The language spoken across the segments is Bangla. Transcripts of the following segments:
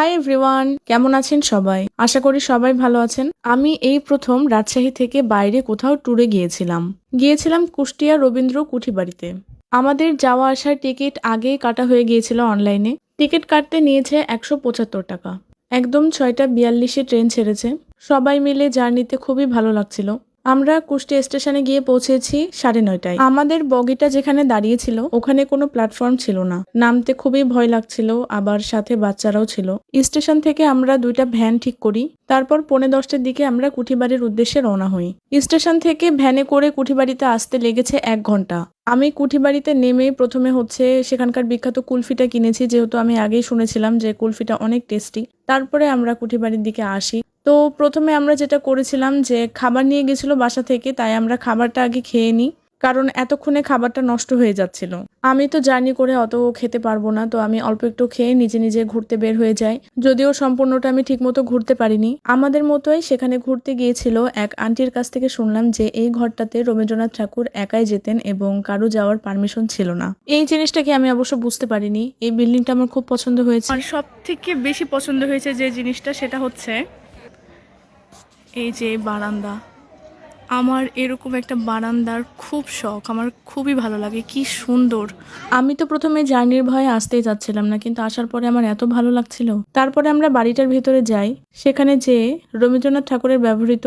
হাই এভরিওয়ান কেমন আছেন সবাই? আশা করি সবাই ভালো আছেন। আমি এই প্রথম রাজশাহী থেকে বাইরে কোথাও ট্যুরে গিয়েছিলাম। গিয়েছিলাম কুষ্টিয়া রবীন্দ্র কুঠিবাড়িতে। আমাদের যাওয়া আসার টিকিট আগেই কাটা হয়ে গিয়েছিল অনলাইনে টিকিট কাটতে নিয়েছে একশো পঁচাত্তর টাকা। একদম ছয়টা বিয়াল্লিশে ট্রেন ছেড়েছে। সবাই মিলে জার্নিতে খুবই ভালো লাগছিল। আমরা কুষ্টিয়া স্টেশনে গিয়ে পৌঁছেছি সাড়ে নয়টায়। আমাদের বগিটা যেখানে দাঁড়িয়েছিল, ওখানে কোনো প্ল্যাটফর্ম ছিল না। নামতে খুবই ভয় লাগছিল, আবার সাথে বাচ্চারাও ছিল। স্টেশন থেকে আমরা দুইটা ভ্যান ঠিক করি, তারপর পৌনে দশটার দিকে আমরা কুঠিবাড়ির উদ্দেশ্যে রওনা হই। স্টেশন থেকে ভ্যানে করে কুঠিবাড়িতে আসতে লেগেছে এক ঘণ্টা। আমি কুঠিবাড়িতে নেমে প্রথমে হচ্ছে সেখানকার বিখ্যাত কুলফিটা কিনেছি, যেহেতু আমি আগেই শুনেছিলাম যে কুলফিটা অনেক টেস্টি। তারপরে আমরা কুঠিবাড়ির দিকে আসি। তো প্রথমে আমরা যেটা করেছিলাম যে খাবার নিয়ে গেছিল বাসা থেকে, তাই আমরা খাবারটা আগে খেয়ে নিই। কারণ এতক্ষণে খাবারটা নষ্ট হয়ে যাচ্ছিল। আমি তো জার্নি করে অত খেতে পারব না, তো আমি অল্প একটু খেয়ে নিজে নিজে ঘুরতে বের হয়ে যাই। যদিও সম্পূর্ণটা আমি ঠিকমতো ঘুরতে পারিনি। আমাদের মতোই সেখানে ঘুরতে গিয়েছিল এক আন্টির কাছ থেকে শুনলাম যে এই ঘরটাতে রবীন্দ্রনাথ ঠাকুর একাই যেতেন এবং কারও যাওয়ার পারমিশন ছিল না। এই জিনিসটাকে আমি অবশ্য বুঝতে পারিনি। এই বিল্ডিংটা আমার খুব পছন্দ হয়েছে। সব থেকে বেশি পছন্দ হয়েছে যে জিনিসটা সেটা হচ্ছে এই যে বারান্দা, আমার এরকম একটা বারান্দার খুব শখ, আমার খুবই ভালো লাগে, কি সুন্দর। আমি তো প্রথমে জার্নির ভয়ে আসতেই যাচ্ছিলাম না, কিন্তু আসার পরে আমার এত ভালো লাগছিল। তারপরে আমরা বাড়িটার ভেতরে যাই, সেখানে যে রবীন্দ্রনাথ ঠাকুরের ব্যবহৃত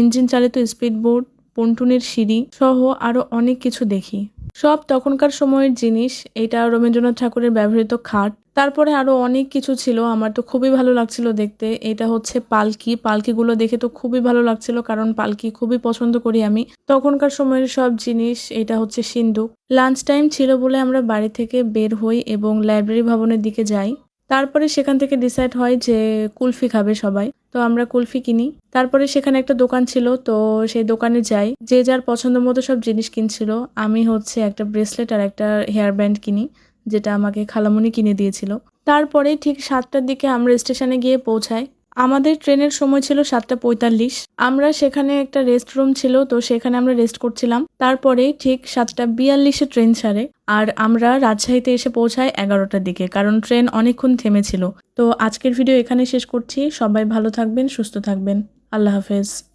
ইঞ্জিন চালিত স্পিড বোট পন্টুনের সিঁড়ি সহ আরও অনেক কিছু দেখি। সব তখনকার সময়ের জিনিস, এটা রবীন্দ্রনাথ ঠাকুরের ব্যবহৃত খাট। তারপরে আরও অনেক কিছু ছিল, আমার তো খুবই ভালো লাগছিল দেখতে। এটা হচ্ছে পালকি, পালকিগুলো দেখে তো খুবই ভালো লাগছিল, কারণ পালকি খুবই পছন্দ করি আমি। তখনকার সময়ের সব জিনিস, এটা হচ্ছে সিন্ধুক লাঞ্চ টাইম ছিল বলে আমরা বাড়ি থেকে বের হই এবং লাইব্রেরি ভবনের দিকে যাই। তারপরে সেখান থেকে ডিসাইড হয় যে কুলফি খাবে সবাই। তো আমরা কুলফি কিনি। তারপরে সেখানে একটা দোকান ছিল, তো সেই দোকানে যাই। যে যার পছন্দ মতো সব জিনিস কিনছিল। আমি হচ্ছে একটা ব্রেসলেট আর একটা হেয়ার ব্যান্ড কিনি, যেটা আমাকে খালামুনি কিনে দিয়েছিল। তারপরে ঠিক সাতটার দিকে আমরা স্টেশনে গিয়ে পৌঁছাই। আমাদের ট্রেনের সময় ছিল সাতটা পঁয়তাল্লিশ। আমরা সেখানে একটা রেস্ট রুম ছিল, তো সেখানে আমরা রেস্ট করছিলাম। তারপরে ঠিক সাতটা বিয়াল্লিশে ট্রেন ছাড়ে আর আমরা রাজশাহীতে এসে পৌঁছাই এগারোটার দিকে, কারণ ট্রেন অনেকক্ষণ থেমেছিল। তো আজকের ভিডিও এখানে শেষ করছি। সবাই ভালো থাকবেন, সুস্থ থাকবেন। আল্লাহ হাফেজ।